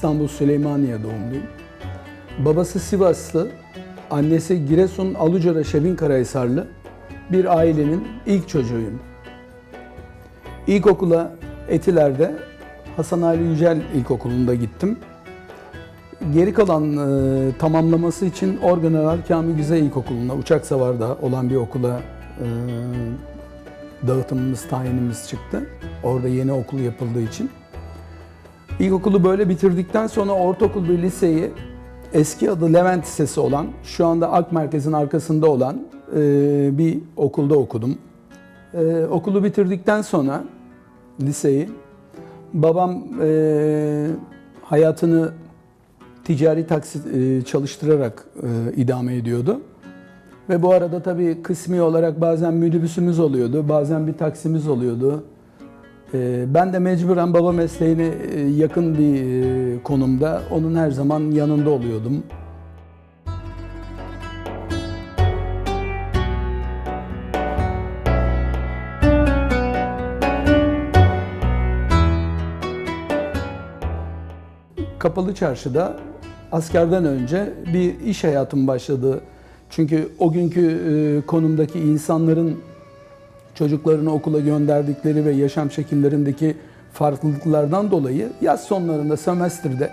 İstanbul Süleymaniye doğumluyum. Babası Sivaslı, annesi Giresun Alucara Şebinkarahisarlı bir ailenin ilk çocuğuyum. İlkokula Etiler'de Hasan Ali Yücel İlkokulu'nda gittim. Geri kalan e, tamamlaması için Orgeneral Kamil Güzel İlkokulu'na, uçak savarda olan bir okula e, dağıtımımız, tayinimiz çıktı. Orada yeni okul yapıldığı için. İlkokulu böyle bitirdikten sonra ortaokul ve liseyi eski adı Levent Lisesi olan, şu anda Ak Merkez'in arkasında olan e, bir okulda okudum. E, okulu bitirdikten sonra liseyi, babam e, hayatını ticari taksit e, çalıştırarak e, idame ediyordu. Ve bu arada tabii kısmi olarak bazen minibüsümüz oluyordu, bazen bir taksimiz oluyordu. E, ben de mecburen baba mesleğine e, yakın bir e, konumda onun her zaman yanında oluyordum. Kapalı Çarşı'da askerden önce bir iş hayatım başladı. Çünkü o günkü e, konumdaki insanların çocuklarını okula gönderdikleri ve yaşam şekillerindeki farklılıklardan dolayı yaz sonlarında sömestrde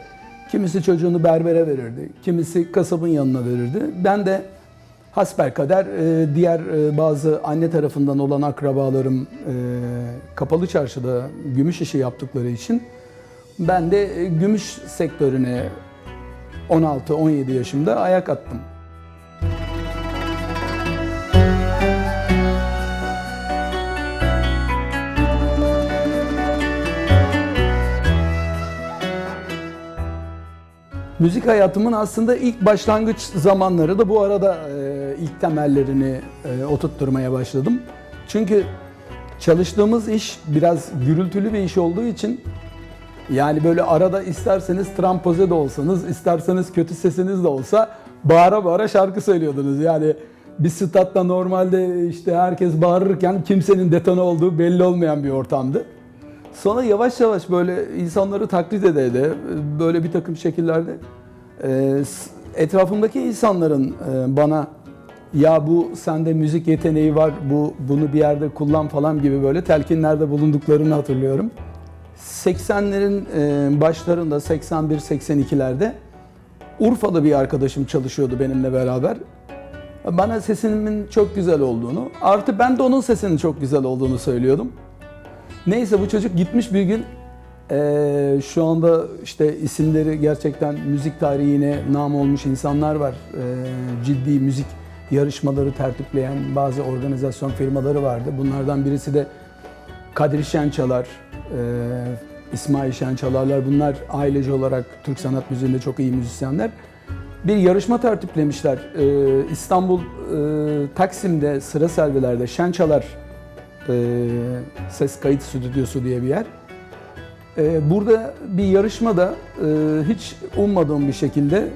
kimisi çocuğunu berbere verirdi, kimisi kasabın yanına verirdi. Ben de hasbelkader e, diğer e, bazı anne tarafından olan akrabalarım e, kapalı çarşıda gümüş işi yaptıkları için ben de gümüş sektörüne 16-17 yaşımda ayak attım. Müzik hayatımın aslında ilk başlangıç zamanları da bu arada e, ilk temellerini e, oturtturmaya başladım. Çünkü çalıştığımız iş biraz gürültülü bir iş olduğu için yani böyle arada isterseniz trampoze de olsanız, isterseniz kötü sesiniz de olsa bağıra bağıra şarkı söylüyordunuz. Yani bir statta normalde işte herkes bağırırken kimsenin detone olduğu belli olmayan bir ortamdı. Sonra yavaş yavaş böyle insanları taklit ede böyle bir takım şekillerde e, etrafımdaki insanların e, bana ya bu sende müzik yeteneği var, bu bunu bir yerde kullan falan gibi böyle telkinlerde bulunduklarını hatırlıyorum. 80'lerin e, başlarında 81-82'lerde Urfalı bir arkadaşım çalışıyordu benimle beraber. Bana sesimin çok güzel olduğunu, artı ben de onun sesinin çok güzel olduğunu söylüyordum. Neyse bu çocuk gitmiş bir gün eee, şu anda işte isimleri gerçekten müzik tarihine nam olmuş insanlar var. Eee, ciddi müzik yarışmaları tertipleyen bazı organizasyon firmaları vardı. Bunlardan birisi de Kadri Şençalar, eee İsmail Şençalarlar bunlar ailece olarak Türk sanat müziğinde çok iyi müzisyenler. Bir yarışma tertiplemişler. Eee, İstanbul eee, Taksim'de sıra servilerde Şençalar e, ses kayıt stüdyosu diye bir yer. E, burada bir yarışmada e, hiç ummadığım bir şekilde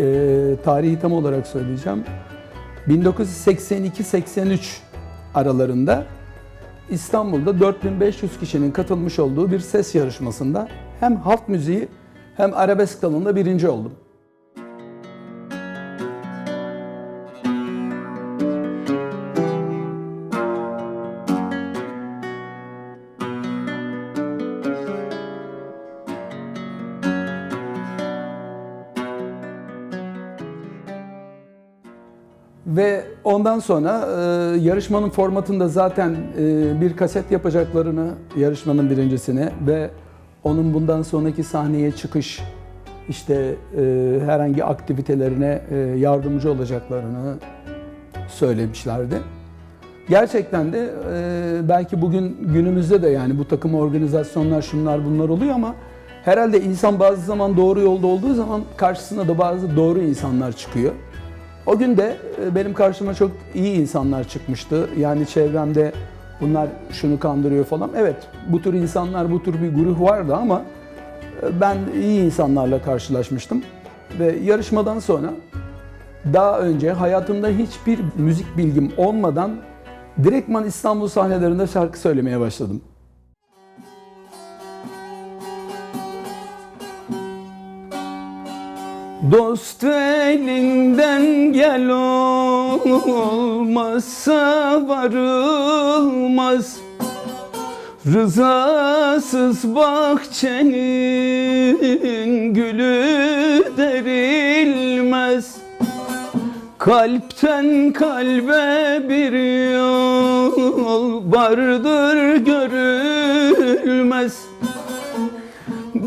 e, tarihi tam olarak söyleyeceğim. 1982-83 aralarında İstanbul'da 4500 kişinin katılmış olduğu bir ses yarışmasında hem halk müziği hem arabesk dalında birinci oldum. Ve ondan sonra e, yarışmanın formatında zaten e, bir kaset yapacaklarını yarışmanın birincisine ve onun bundan sonraki sahneye çıkış işte e, herhangi aktivitelerine e, yardımcı olacaklarını söylemişlerdi. Gerçekten de e, belki bugün günümüzde de yani bu takım organizasyonlar şunlar bunlar oluyor ama herhalde insan bazı zaman doğru yolda olduğu zaman karşısına da bazı doğru insanlar çıkıyor. O gün de e, benim karşıma çok iyi insanlar çıkmıştı. Yani çevremde bunlar şunu kandırıyor falan. Evet bu tür insanlar, bu tür bir grup vardı ama e, ben iyi insanlarla karşılaşmıştım. Ve yarışmadan sonra daha önce hayatımda hiçbir müzik bilgim olmadan direktman İstanbul sahnelerinde şarkı söylemeye başladım. Dost elinden gel olmazsa varılmaz. Rızasız bahçenin gülü derilmez. Kalpten kalbe bir yol vardır görülmez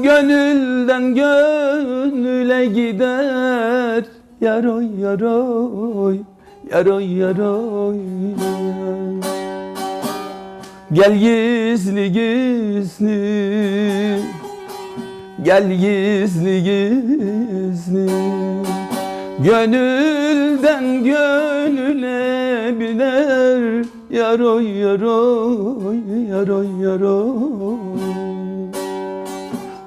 Gönülden gönüle gider. Yaroy yaroy Yaroy yaroy. Gel gizli gizli. Gel gizli gizli. Gönülden gönüle biner. Yaroy yaroy Yaroy yaroy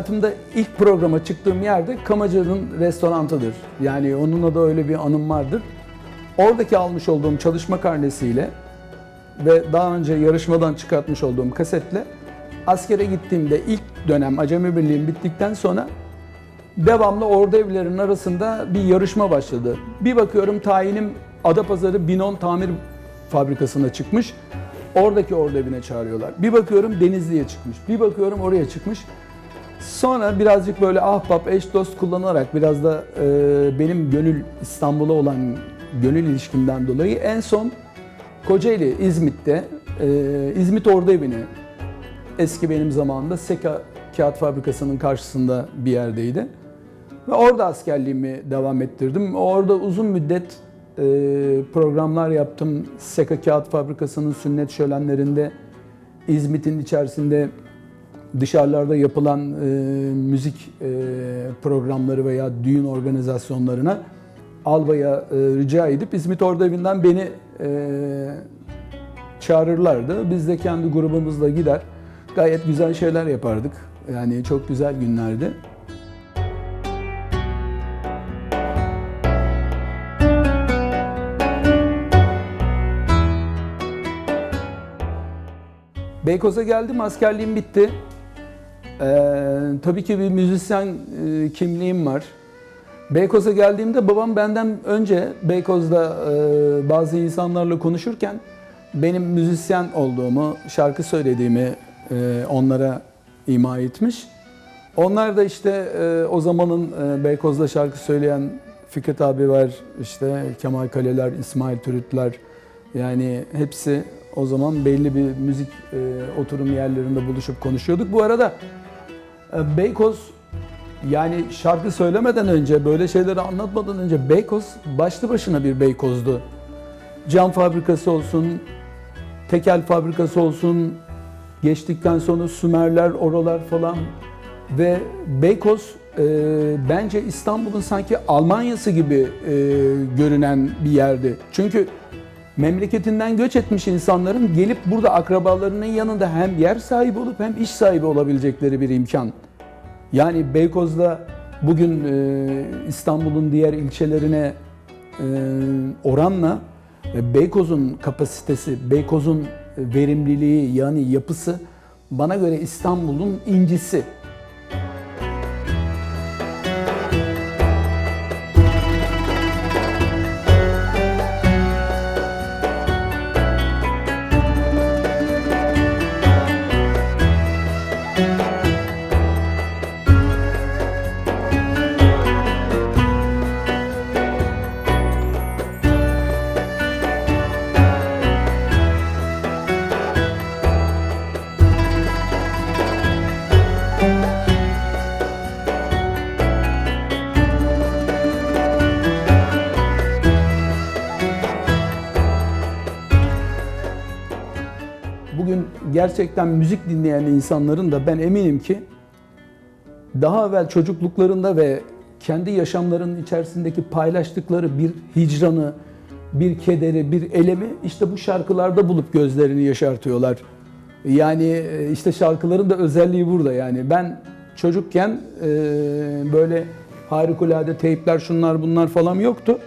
Hayatımda ilk programa çıktığım yerde Kamaca'nın restorantıdır. Yani onunla da öyle bir anım vardır. Oradaki almış olduğum çalışma karnesiyle ve daha önce yarışmadan çıkartmış olduğum kasetle askere gittiğimde ilk dönem Acemi Birliği'm bittikten sonra devamlı ordu evlerinin arasında bir yarışma başladı. Bir bakıyorum tayinim Adapazarı Binon Tamir Fabrikası'na çıkmış. Oradaki ordu evine çağırıyorlar. Bir bakıyorum Denizli'ye çıkmış. Bir bakıyorum oraya çıkmış. Sonra birazcık böyle ahbap, eş dost kullanarak biraz da e, benim gönül İstanbul'a olan gönül ilişkimden dolayı en son Kocaeli, İzmit'te e, İzmit Ordu Evi'ne eski benim zamanımda Seka Kağıt Fabrikası'nın karşısında bir yerdeydi. Ve orada askerliğimi devam ettirdim. Orada uzun müddet e, programlar yaptım. Seka Kağıt Fabrikası'nın sünnet şölenlerinde, İzmit'in içerisinde dışarılarda yapılan e, müzik e, programları veya düğün organizasyonlarına albaya e, rica edip İzmit Ordu Evi'nden beni e, çağırırlardı. Biz de kendi grubumuzla gider. Gayet güzel şeyler yapardık. Yani çok güzel günlerdi. Beykoz'a geldim, askerliğim bitti. Ee, tabii ki bir müzisyen e, kimliğim var. Beykoz'a geldiğimde babam benden önce Beykoz'da e, bazı insanlarla konuşurken benim müzisyen olduğumu, şarkı söylediğimi e, onlara ima etmiş. Onlar da işte e, o zamanın e, Beykoz'da şarkı söyleyen Fikret abi var, işte Kemal Kaleler, İsmail Türütler yani hepsi o zaman belli bir müzik e, oturum yerlerinde buluşup konuşuyorduk. Bu arada Beykoz yani şarkı söylemeden önce, böyle şeyleri anlatmadan önce Beykoz başlı başına bir Beykoz'du. Cam fabrikası olsun, tekel fabrikası olsun, geçtikten sonra Sümerler, oralar falan ve Beykoz e, bence İstanbul'un sanki Almanya'sı gibi e, görünen bir yerdi. Çünkü memleketinden göç etmiş insanların gelip burada akrabalarının yanında hem yer sahibi olup hem iş sahibi olabilecekleri bir imkan. Yani Beykoz'da bugün e, İstanbul'un diğer ilçelerine e, oranla e, Beykoz'un kapasitesi, Beykoz'un verimliliği yani yapısı bana göre İstanbul'un incisi. Gerçekten müzik dinleyen insanların da ben eminim ki daha evvel çocukluklarında ve kendi yaşamlarının içerisindeki paylaştıkları bir hicranı, bir kederi, bir elemi işte bu şarkılarda bulup gözlerini yaşartıyorlar. Yani e, işte şarkıların da özelliği burada yani. Ben çocukken e, böyle harikulade teypler şunlar bunlar falan yoktu.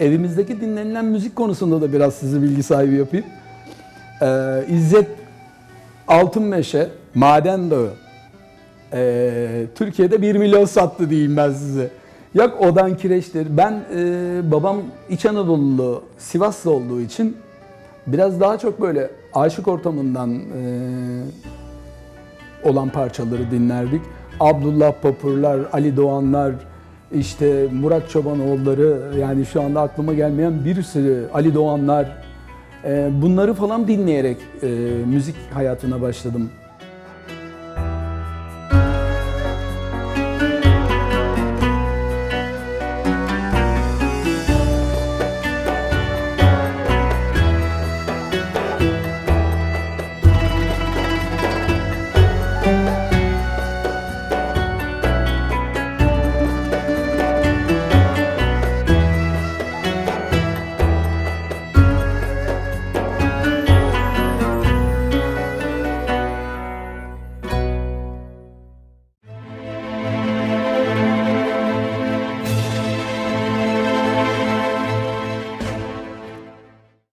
Evimizdeki dinlenilen müzik konusunda da biraz sizi bilgi sahibi yapayım. Ee, İzzet Altınmeşe, Maden Dağı. Ee, Türkiye'de 1 milyon sattı diyeyim ben size. Yak Odan Kireç'tir. Ben e, babam İç Anadolu'lu, Sivaslı olduğu için biraz daha çok böyle aşık ortamından e, olan parçaları dinlerdik. Abdullah Papurlar, Ali Doğanlar, işte Murat Çobanoğulları yani şu anda aklıma gelmeyen bir sürü Ali Doğanlar e, bunları falan dinleyerek e, müzik hayatına başladım.